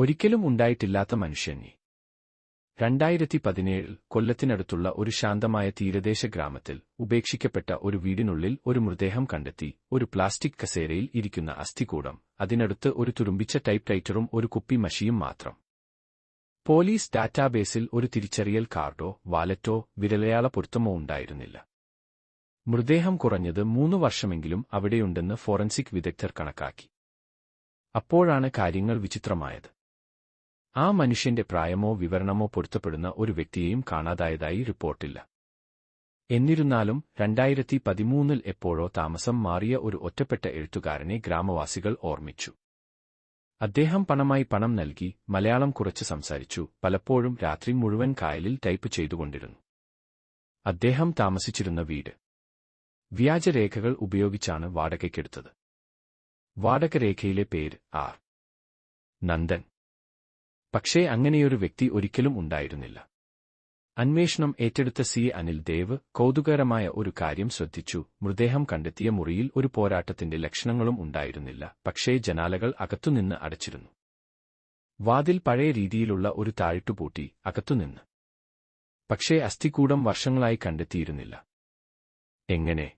ഒരിക്കലും ഉണ്ടായിട്ടില്ലാത്ത മനുഷ്യനെ. രണ്ടായിരത്തി പതിനേഴിൽ കൊല്ലത്തിനടുത്തുള്ള ഒരു ശാന്തമായ തീരദേശ ഗ്രാമത്തിൽ ഉപേക്ഷിക്കപ്പെട്ട ഒരു വീടിനുള്ളിൽ ഒരു മൃതദേഹം കണ്ടെത്തി ഒരു പ്ലാസ്റ്റിക് കസേരയിൽ ഇരിക്കുന്ന അസ്ഥികൂടം അതിനടുത്ത് ഒരു തുരുമ്പിച്ച ടൈപ്പ് റൈറ്ററും ഒരു കുപ്പി മഷിയും മാത്രം. പോലീസ് ഡാറ്റാബേസിൽ ഒരു തിരിച്ചറിയൽ കാർഡോ വാലറ്റോ വിരലയാള പൊരുത്തമോ ഉണ്ടായിരുന്നില്ല. മൃതദേഹം കുറഞ്ഞത് മൂന്ന് വർഷമെങ്കിലും അവിടെയുണ്ടെന്ന് ഫോറൻസിക് വിദഗ്ധർ കണക്കാക്കി. അപ്പോഴാണ് കാര്യങ്ങൾ വിചിത്രമായത്. ആ മനുഷ്യന്റെ പ്രായമോ വിവരണമോ പൊരുത്തപ്പെടുന്ന ഒരു വ്യക്തിയെയും കാണാതായതായി റിപ്പോർട്ടില്ല. എന്നിരുന്നാലും രണ്ടായിരത്തി പതിമൂന്നിൽ എപ്പോഴോ താമസം മാറിയ ഒരു ഒറ്റപ്പെട്ട എഴുത്തുകാരനെ ഗ്രാമവാസികൾ ഓർമ്മിച്ചു. അദ്ദേഹം പണമായി പണം നൽകി മലയാളം കുറച്ച് സംസാരിച്ചു പലപ്പോഴും രാത്രി മുഴുവൻ കായലിൽ ടൈപ്പ് ചെയ്തുകൊണ്ടിരുന്നു. അദ്ദേഹം താമസിച്ചിരുന്ന വീട്. വ്യാജരേഖകൾ ഉപയോഗിച്ചാണ് വാടകയ്ക്കെടുത്തത്. വാടകരേഖയിലെ പേര് ആർ. നന്ദൻ. പക്ഷേ അങ്ങനെയൊരു വ്യക്തി ഒരിക്കലും ഉണ്ടായിരുന്നില്ല. അന്വേഷണം ഏറ്റെടുത്ത സി. അനിൽ ദേവ് കൗതുകകരമായ ഒരു കാര്യം ശ്രദ്ധിച്ചു. മൃതദേഹം കണ്ടെത്തിയ മുറിയിൽ ഒരു പോരാട്ടത്തിന്റെ ലക്ഷണങ്ങളും ഉണ്ടായിരുന്നില്ല. പക്ഷേ ജനാലകൾ അകത്തുനിന്ന് അടച്ചിരുന്നു. വാതിൽ പഴയ രീതിയിലുള്ള ഒരു താഴിട്ടുപൂട്ടി അകത്തുനിന്ന്. പക്ഷേ അസ്ഥികൂടം വർഷങ്ങളായി കണ്ടെത്തിയിരുന്നില്ല. എങ്ങനെ?